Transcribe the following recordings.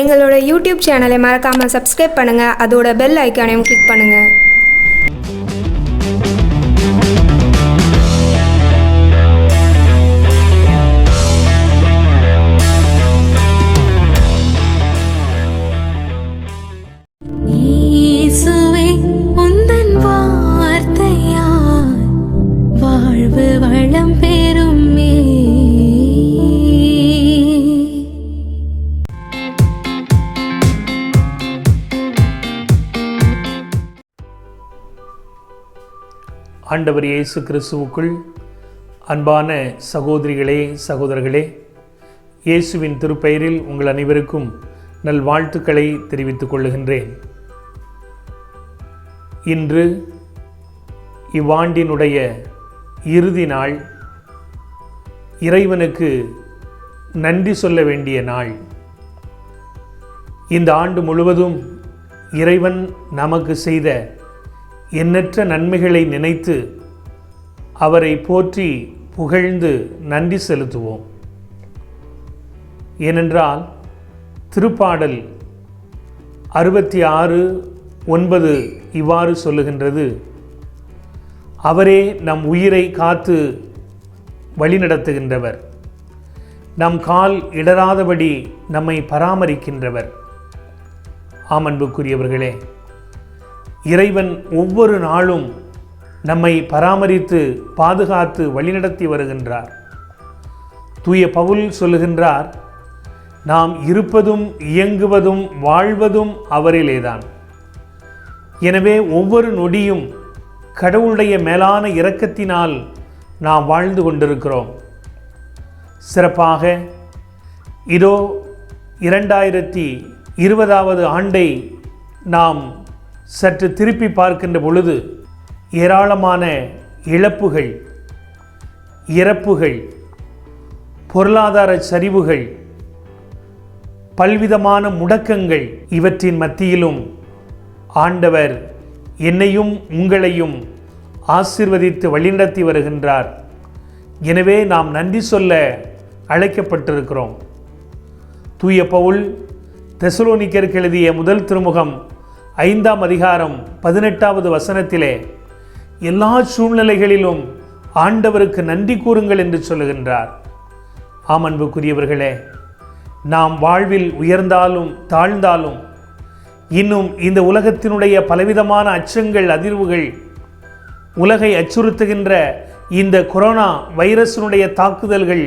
எங்களோட யூடியூப் சேனலை மறக்காமல் சப்ஸ்கிரைப் பண்ணுங்கள் அதோட பெல் ஐக்கானையும் கிளிக் பண்ணுங்கள் வாழ்வு வளம் பெறும். ஆண்டவர் இயேசு கிறிஸ்துவுக்குள் அன்பான சகோதரிகளே சகோதரர்களே இயேசுவின் திருப்பெயரில் உங்கள் அனைவருக்கும் நல் வாழ்த்துக்களை தெரிவித்துக் கொள்ளுகின்றேன். இன்று இவ்வாண்டினுடைய இறுதி நாள் இறைவனுக்கு நன்றி சொல்ல வேண்டிய நாள். இந்த ஆண்டு முழுவதும் இறைவன் நமக்கு செய்த எண்ணற்ற நன்மைகளை நினைத்து அவரை போற்றி புகழ்ந்து நன்றி செலுத்துவோம். ஏனென்றால் திருப்பாடல் அறுபத்தி ஆறு ஒன்பது இவ்வாறு சொல்லுகின்றது. அவரே நம் உயிரை காத்து வழிநடத்துகின்றவர். நம் கால் இடராதபடி நம்மை பராமரிக்கின்றவர். ஆமன்புக்குரியவர்களே இறைவன் ஒவ்வொரு நாளும் நம்மை பராமரித்து பாதுகாத்து வழிநடத்தி வருகின்றார். தூய பவுல் சொல்லுகின்றார் நாம் இருப்பதும் இயங்குவதும் வாழ்வதும் அவரிலேதான். எனவே ஒவ்வொரு நொடியும் கடவுளுடைய மேலான இரக்கத்தினால் நாம் வாழ்ந்து கொண்டிருக்கிறோம். சிறப்பாக இதோ இரண்டாயிரத்தி இருபதாவது ஆண்டை நாம் சற்று திருப்பி பார்க்கின்ற பொழுது ஏராளமான இழப்புகள் இறப்புகள் பொருளாதார சரிவுகள் பல்விதமான முடக்கங்கள் இவற்றின் மத்தியிலும் ஆண்டவர் என்னையும் உங்களையும் ஆசிர்வதித்து வழிநடத்தி வருகின்றார். எனவே நாம் நன்றி சொல்ல அழைக்கப்பட்டிருக்கிறோம். தூய பவுல் தெசலோனிக்கருக்கு எழுதிய முதல் திருமுகம் ஐந்தாம் அதிகாரம் பதினெட்டாவது வசனத்திலே எல்லா சூழ்நிலைகளிலும் ஆண்டவருக்கு நன்றி கூறுங்கள் என்று சொல்லுகின்றார். ஆம் அன்புக்குரியவர்களே நாம் வாழ்வில் உயர்ந்தாலும் தாழ்ந்தாலும் இன்னும் இந்த உலகத்தினுடைய பலவிதமான அச்சங்கள் அதிர்வுகள் உலகை அச்சுறுத்துகின்ற இந்த கொரோனா வைரஸினுடைய தாக்குதல்கள்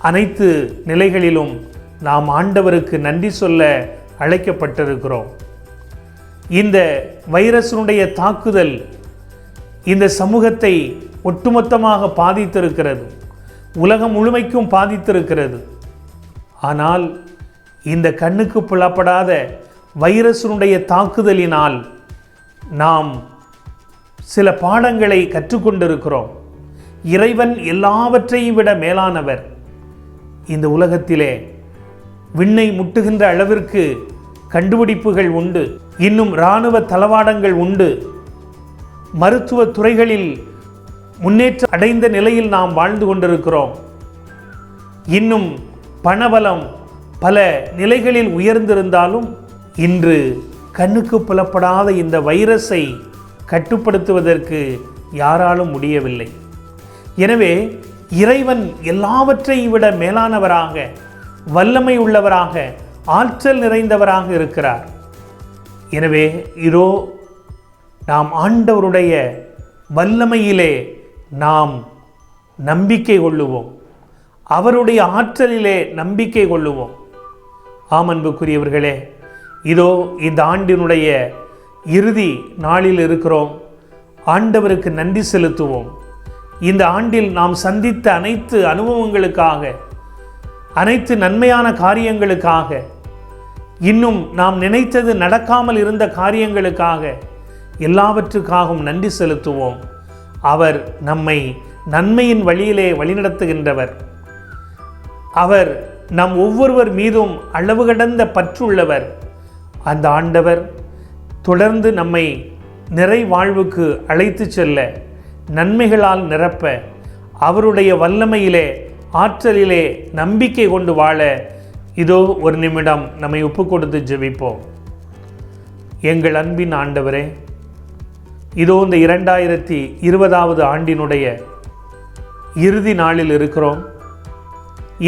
அனைத்து நிலைகளிலும் நாம் ஆண்டவருக்கு நன்றி சொல்ல அழைக்கப்பட்டிருக்கிறோம். இந்த வைரஸினுடைய தாக்குதல் இந்த சமூகத்தை ஒட்டுமொத்தமாக பாதித்திருக்கிறது. உலகம் முழுமைக்கும் பாதித்திருக்கிறது. ஆனால் இந்த கண்ணுக்கு புலப்படாத வைரஸினுடைய தாக்குதலினால் நாம் சில பாடங்களை கற்றுக்கொண்டிருக்கிறோம். இறைவன் எல்லாவற்றையும் விட மேலானவர். இந்த உலகத்திலே விண்ணை முட்டுகின்ற அளவிற்கு கண்டுபிடிப்புகள் உண்டு. இன்னும் இராணுவ தளவாடங்கள் உண்டு. மருத்துவ துறைகளில் முன்னேற்றம் அடைந்த நிலையில் நாம் வாழ்ந்து கொண்டிருக்கிறோம். இன்னும் பணபலம் பல நிலைகளில் உயர்ந்திருந்தாலும் இன்று கண்ணுக்கு புலப்படாத இந்த வைரஸை கட்டுப்படுத்துவதற்கு யாராலும் முடியவில்லை. எனவே இறைவன் எல்லாவற்றை விட மேலானவராக வல்லமை உள்ளவராக ஆற்றல் நிறைந்தவராக இருக்கிறார். எனவே இதோ நாம் ஆண்டவருடைய வல்லமையிலே நாம் நம்பிக்கை கொள்ளுவோம். அவருடைய ஆற்றலிலே நம்பிக்கை கொள்ளுவோம். ஆம் அன்புக்குரியவர்களே இதோ இந்த ஆண்டினுடைய இறுதி நாளில் இருக்கிறோம். ஆண்டவருக்கு நன்றி செலுத்துவோம். இந்த ஆண்டில் நாம் சந்தித்த அனைத்து அனுபவங்களுக்காக அனைத்து நன்மையான காரியங்களுக்காக இன்னும் நாம் நினைத்தது நடக்காமல் இருந்த காரியங்களுக்காக எல்லாவற்றுக்காகவும் நன்றி செலுத்துவோம். அவர் நம்மை நன்மையின் வழியிலே வழிநடத்துகின்றவர். அவர் நம் ஒவ்வொருவர் மீதும் அளவு கடந்த பற்றுள்ளவர். அந்த ஆண்டவர் தொடர்ந்து நம்மை நிறை வாழ்வுக்கு அழைத்து செல்ல நன்மைகளால் நிரப்ப அவருடைய வல்லமையிலே ஆற்றலிலே நம்பிக்கை கொண்டு வாழ இதோ ஒரு நிமிடம் நம்மை ஒப்பு கொடுத்து ஜெபிப்போம். எங்கள் அன்பின் ஆண்டவரே இதோ இந்த இரண்டாயிரத்தி இருபதாவது ஆண்டினுடைய இறுதி நாளில் இருக்கிறோம்.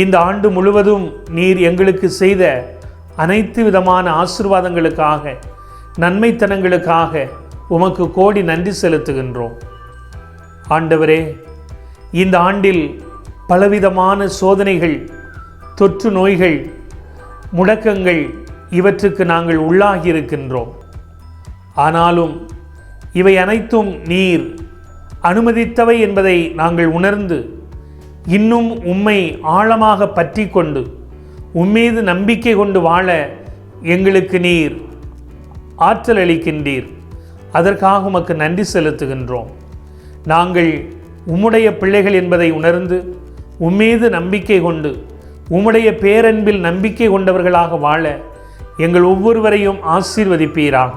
இந்த ஆண்டு முழுவதும் நீர் எங்களுக்கு செய்த அனைத்து விதமான ஆசிர்வாதங்களுக்காக நன்மைத்தனங்களுக்காக உமக்கு கோடி நன்றி செலுத்துகின்றோம். ஆண்டவரே இந்த ஆண்டில் பலவிதமான சோதனைகள் தொற்று நோய்கள் முடக்கங்கள் இவற்றுக்கு நாங்கள் உள்ளாகியிருக்கின்றோம். ஆனாலும் இவை அனைத்தும் நீர் அனுமதித்தவை என்பதை நாங்கள் உணர்ந்து இன்னும் உம்மை ஆழமாக பற்றி கொண்டு உம்மீது நம்பிக்கை கொண்டு வாழ எங்களுக்கு நீர் ஆற்றல் அளிக்கின்றீர். அதற்காக உமக்கு நன்றி செலுத்துகின்றோம். நாங்கள் உம்முடைய பிள்ளைகள் என்பதை உணர்ந்து உம்மீது நம்பிக்கை கொண்டு உம்முடைய பேரன்பில் நம்பிக்கை கொண்டவர்களாக வாழ எங்கள் ஒவ்வொருவரையும் ஆசீர்வதிப்பீராக.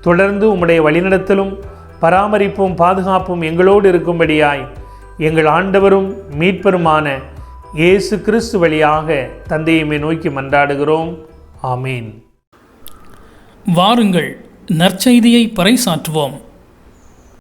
தொடர்ந்து உம்முடைய வழிநடத்தலும் பராமரிப்பும் பாதுகாப்பும் எங்களோடு இருக்கும்படியாய் எங்கள் ஆண்டவரும் மீட்பருமான இயேசு கிறிஸ்து வழியாக தந்தையுமே நோக்கி மன்றாடுகிறோம். ஆமீன். வாருங்கள் நற்செய்தியை பறைசாற்றுவோம்.